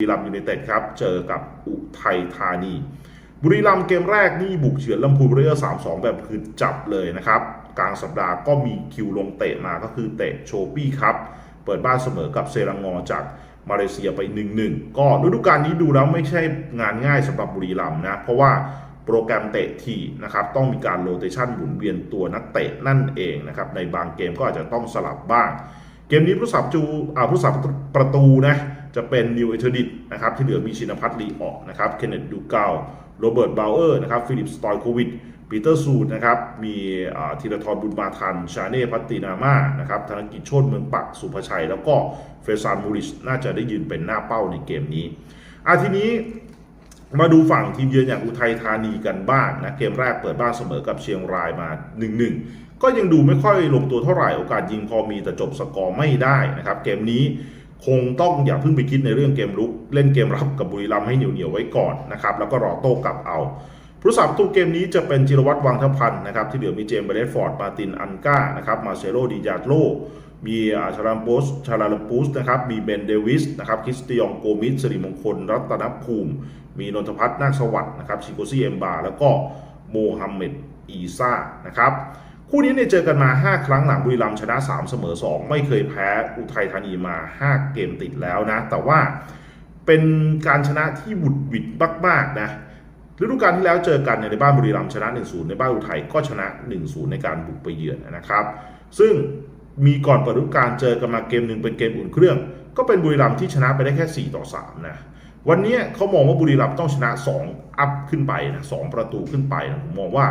บุรีรัมย์ยูไนเต็ดครับ เจอกับอุทัยธานี บุรีรัมย์เกมแรกนี่บุกเฉือนลำพูนเรือสามสองแบบคือจับเลยนะครับ กลางสัปดาห์ก็มีคิวลงเตะมาก็คือเตะโชปี้ครับ เปิดบ้านเสมอกับเซรังงอจากมาเลเซียไป 1-1 ก็ฤดูกาลนี้ดูแล้วไม่ใช่งานง่ายสำหรับบุรีรัมย์นะ เพราะว่าโปรแกรมเตะทีนะครับต้องมีการโรเตชันหมุนเวียนตัวนักเตะนั่นเองนะครับในบางเกมก็อาจจะต้องสลับบ้าง เกมนี้ผู้สับจูอ่าผู้สับประตูนะจะเป็นนิวเอเทอร์ดิตนะครับที่เหลือมีชินพัฒน์ลีออกนะครับเคนเนตดูเกาโรเบิร์ตบาวเออร์นะครับฟิลิปสตอยโควิดปีเตอร์ซูดนะครับมีอ่าธีรทรบุญมาทัน ชาเน่พัตตินาม่านะครับธนกิจโชตเมืองปักสุภชัย แล้วก็เฟซานมูริชน่าจะได้ยืนเป็นหน้าเป้าในเกมนี้อาทีนี้ มาดูฝั่งทีมเยือนอย่างอุทัยธานีกันบ้างนะเกมแรกเปิดบ้านเสมอกับเชียงรายมา 1-1 ก็ยังดูไม่ค่อยลงตัวเท่าไหร่โอกาสยิงพอมีแต่จบสกอร์ไม่ได้นะครับ เกมนี้คงต้องอย่าเพิ่งไปคิดในเรื่องเกมรุก เล่นเกมรับกับบุรีรัมย์ให้เหนียวเหนียวไว้ก่อนนะครับแล้วก็รอโต้กลับเอา ผู้สับตูเกมนี้จะเป็นจิรวัตรวังทพันธ์นะครับที่เหลือมีเจมส์เบเลฟอร์ด มาติน อันก้านะครับมาเซโลดิยาโลมีอาชารัมโปสชาลาลมปูสนะครับมีเบนเดวิสนะครับคริสตียองโกมิสสิริมงคล รัตนภูมิ มีนนทพัฒน์นาคสวัสดิ์นะครับชิโกซี่เอมบา แล้วก็โมฮัมเหม็ดอีซ่านะครับคู่นี้เนี่ยเจอกันมา 5 ครั้งหลังบุรีรัมย์ชนะ 3 เสมอ 2 ไม่เคยแพ้อุทัยธานีมา 5 เกมติดแล้วนะ แต่ว่าเป็นการชนะที่บุดหวิดมากๆนะ ฤดูกาลที่แล้วเจอกันในบ้านบุรีรัมย์ชนะ 1-0 ในบ้านอุทัยก็ชนะ 1-0 ในการบุกไปเยือนนะครับ ซึ่งมีก่อนเปิดฤดูกาลเจอกันมาเกมหนึ่งเป็นเกมอุ่นเครื่อง ก็เป็นบุรีรัมย์ที่ชนะไปได้แค่ 4 ต่อ 3 นะวันนี้เขามองว่าบุรีรัมย์ต้องชนะ 2 อัพขึ้นไปนะสประตูขึ้นไปนะผมมองว่า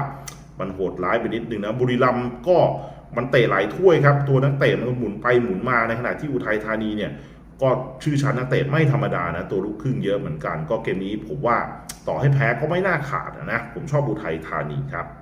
มันโหดร้ายไปนิดนึงนะบุรีรัมย์ก็มันเตะหลายถ้วยครับ ตัวนักเตะมันหมุนไปหมุนมาในขณะที่อุทัยธานีเนี่ยก็ชื่อชั้นนักเตะไม่ธรรมดานะตัวลูกครึ่งเยอะเหมือนกัน ก็เกมนี้ผมว่า ต่อให้แพ้ก็ไม่น่าขาดนะ ผมชอบอุทัยธานีครับ